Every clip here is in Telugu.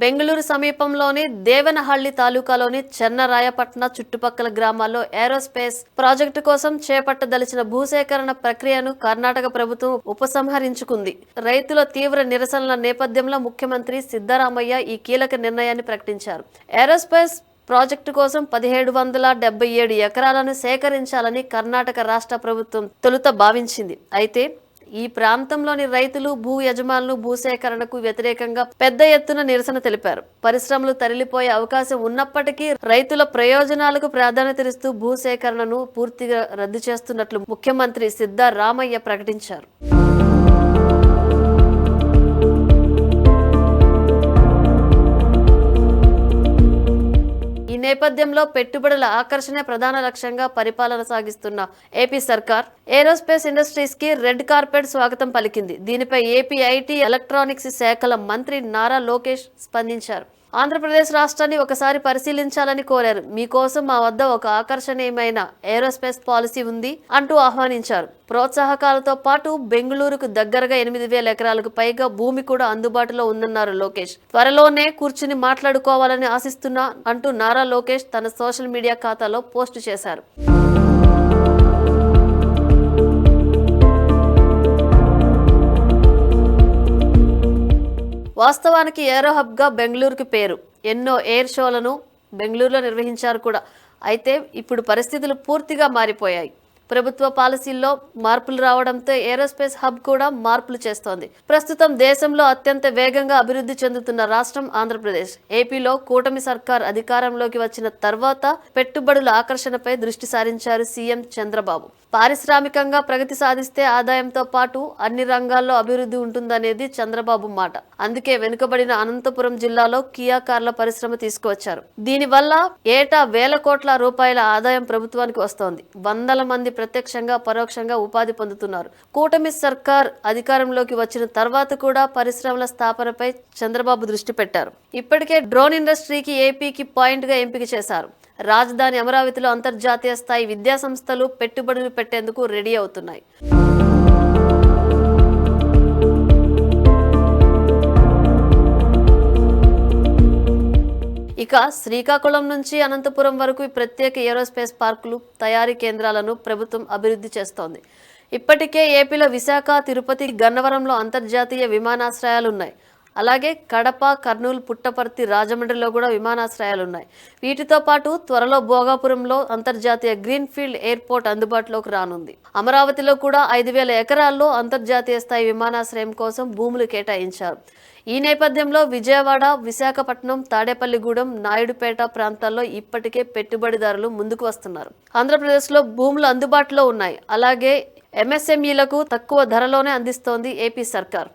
బెంగళూరు సమీపంలోని దేవనహళ్ళి తాలూకాలోని చెన్నరాయపట్న చుట్టుపక్కల గ్రామాల్లో ఏరోస్పేస్ ప్రాజెక్టు కోసం చేపట్టదలిచిన భూసేకరణ ప్రక్రియను కర్ణాటక ప్రభుత్వం ఉపసంహరించుకుంది. రైతుల తీవ్ర నిరసనల నేపథ్యంలో ముఖ్యమంత్రి సిద్దరామయ్య ఈ కీలక నిర్ణయాన్ని ప్రకటించారు. ఏరోస్పేస్ ప్రాజెక్టు కోసం పదిహేడు వందల డెబ్బై ఏడు ఎకరాలను సేకరించాలని కర్ణాటక రాష్ట్ర ప్రభుత్వం తొలుత భావించింది. అయితే ఈ ప్రాంతంలోని రైతులు భూ యజమానులు భూసేకరణకు వ్యతిరేకంగా పెద్ద ఎత్తున నిరసన తెలిపారు. పరిశ్రమలు తరలిపోయే అవకాశం ఉన్నప్పటికీ రైతుల ప్రయోజనాలకు ప్రాధాన్యతనిస్తూ భూసేకరణను పూర్తిగా రద్దు చేస్తున్నట్లు ముఖ్యమంత్రి సిద్ధరామయ్య ప్రకటించారు. నేపథ్యంలో పెట్టుబడుల ఆకర్షణే ప్రధాన లక్ష్యంగా పరిపాలన సాగిస్తున్న ఏపీ సర్కార్. ఏరోస్పేస్ ఇండస్ట్రీస్కి రెడ్ కార్పెట్ స్వాగతం పలికింది. దీనిపై ఏపీ ఐటీ ఎలక్ట్రానిక్స్ శాఖల మంత్రి నారా లోకేష్ స్పందించారు. ఆంధ్రప్రదేశ్ రాష్ట్రాన్ని ఒకసారి పరిశీలించాలని కోరారు. మీకోసం మా వద్ద ఒక ఆకర్షణీయమైన ఏరోస్పేస్ పాలసీ ఉంది అంటూ ఆహ్వానించారు. ప్రోత్సాహకాలతో పాటు బెంగళూరుకు దగ్గరగా ఎనిమిది వేల ఎకరాలకు పైగా భూమి కూడా అందుబాటులో ఉందన్నారు లోకేష్. త్వరలోనే కూర్చుని మాట్లాడుకోవాలని ఆశిస్తున్నా అంటూ నారా లోకేష్ తన సోషల్ మీడియా ఖాతాలో పోస్టు చేశారు. వాస్తవానికి ఏరో హబ్గా బెంగళూరుకి పేరు. ఎన్నో ఎయిర్ షోలను బెంగళూరులో నిర్వహించారు కూడా. అయితే ఇప్పుడు పరిస్థితులు పూర్తిగా మారిపోయాయి. ప్రభుత్వ పాలసీల్లో మార్పులు రావడంతో ఏరోస్పేస్ హబ్ కూడా మార్పులు చేస్తోంది. ప్రస్తుతం దేశంలో అత్యంత వేగంగా అభివృద్ధి చెందుతున్న రాష్ట్రం ఆంధ్రప్రదేశ్. ఏపీలో కూటమి సర్కార్ అధికారంలోకి వచ్చిన తర్వాత పెట్టుబడుల ఆకర్షణపై దృష్టి సారించారు సీఎం చంద్రబాబు. పారిశ్రామికంగా ప్రగతి సాధిస్తే ఆదాయంతో పాటు అన్ని రంగాల్లో అభివృద్ధి ఉంటుందనేది చంద్రబాబు మాట. అందుకే వెనుకబడిన అనంతపురం జిల్లాలో కియా కార్ల పరిశ్రమ తీసుకువచ్చారు. దీనివల్ల ఏటా వేల కోట్ల రూపాయల ఆదాయం ప్రభుత్వానికి వస్తోంది. వందల మంది ప్రత్యక్షంగా పరోక్షంగా ఉపాధి పొందుతున్నారు. కూటమి సర్కార్ అధికారంలోకి వచ్చిన తర్వాత కూడా పరిశ్రమల స్థాపనపై చంద్రబాబు దృష్టి పెట్టారు. ఇప్పటికే డ్రోన్ ఇండస్ట్రీకి ఏపీకి పాయింట్గా ఎంపిక చేశారు. రాజధాని అమరావతిలో అంతర్జాతీయ స్థాయి విద్యా సంస్థలు పెట్టుబడులు పెట్టేందుకు రెడీ అవుతున్నాయి. ఇక శ్రీకాకుళం నుంచి అనంతపురం వరకు ఈ ప్రత్యేక ఏరోస్పేస్ పార్కులు తయారీ కేంద్రాలను ప్రభుత్వం అభివృద్ధి చేస్తోంది. ఇప్పటికే ఏపీలో విశాఖ తిరుపతి గన్నవరంలో అంతర్జాతీయ విమానాశ్రయాలు ఉన్నాయి. అలాగే కడప కర్నూలు పుట్టపర్తి రాజమండ్రిలో కూడా విమానాశ్రయాలు ఉన్నాయి వీటితో పాటు త్వరలో భోగాపురంలో అంతర్జాతీయ గ్రీన్ ఫీల్డ్ ఎయిర్పోర్ట్ అందుబాటులోకి రానుంది. అమరావతిలో కూడా ఐదు వేల ఎకరాల్లో అంతర్జాతీయ స్థాయి విమానాశ్రయం కోసం భూములు కేటాయించారు. ఈ నేపథ్యంలో విజయవాడ విశాఖపట్నం తాడేపల్లిగూడెం నాయుడుపేట ప్రాంతాల్లో ఇప్పటికే పెట్టుబడిదారులు ముందుకు వస్తున్నారు. ఆంధ్రప్రదేశ్లో భూములు అందుబాటులో ఉన్నాయి. అలాగే ఎంఎస్ఎంఈలకు తక్కువ ధరలోనే అందిస్తోంది ఏపీ సర్కార్.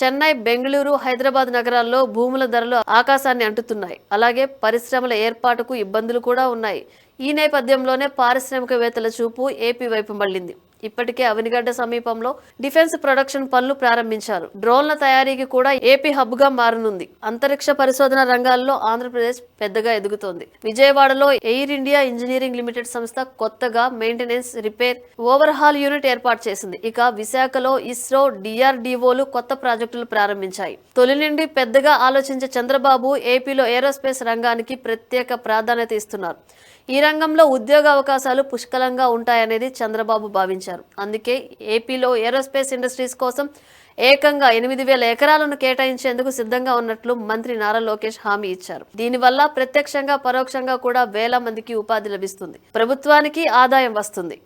చెన్నై బెంగళూరు హైదరాబాద్ నగరాల్లో భూముల ధరలు ఆకాశాన్ని అంటుతున్నాయి. అలాగే పరిశ్రమల ఏర్పాటుకు ఇబ్బందులు కూడా ఉన్నాయి. ఈ నేపథ్యంలోనే పారిశ్రామికవేత్తల చూపు ఏపీ వైపు మళ్ళింది ఇప్పటికే అవనిగడ్డ సమీపంలో డిఫెన్స్ ప్రొడక్షన్ పనులు ప్రారంభించారు. డ్రోన్ల తయారీకి కూడా ఏపీ హబ్గా మారనుంది. అంతరిక్ష పరిశోధన రంగాల్లో ఆంధ్రప్రదేశ్ పెద్దగా ఎదుగుతోంది. విజయవాడలో ఎయిర్ ఇండియా ఇంజనీరింగ్ లిమిటెడ్ సంస్థ కొత్తగా maintenance repair overhaul unit ఏర్పాటు చేసింది. ఇక విశాఖలో ఇస్రో డిఆర్డిఓలు కొత్త ప్రాజెక్టులు ప్రారంభించాయి. తొలి నుండి పెద్దగా ఆలోచించే చంద్రబాబు ఏపీలో ఏరోస్పేస్ రంగానికి ప్రత్యేక ప్రాధాన్యత ఇస్తున్నారు. ఈ రంగంలో ఉద్యోగ అవకాశాలు పుష్కలంగా ఉంటాయనేది చంద్రబాబు భావించారు. అందుకే ఏపీలో ఏరోస్పేస్ ఇండస్ట్రీస్ కోసం ఏకంగా ఎనిమిది వేల ఎకరాలను కేటాయించేందుకు సిద్ధంగా ఉన్నట్లు మంత్రి నారా లోకేష్ హామీ ఇచ్చారు. దీనివల్ల ప్రత్యక్షంగా పరోక్షంగా కూడా వేల మందికి ఉపాధి లభిస్తుంది. ప్రభుత్వానికి ఆదాయం వస్తుంది.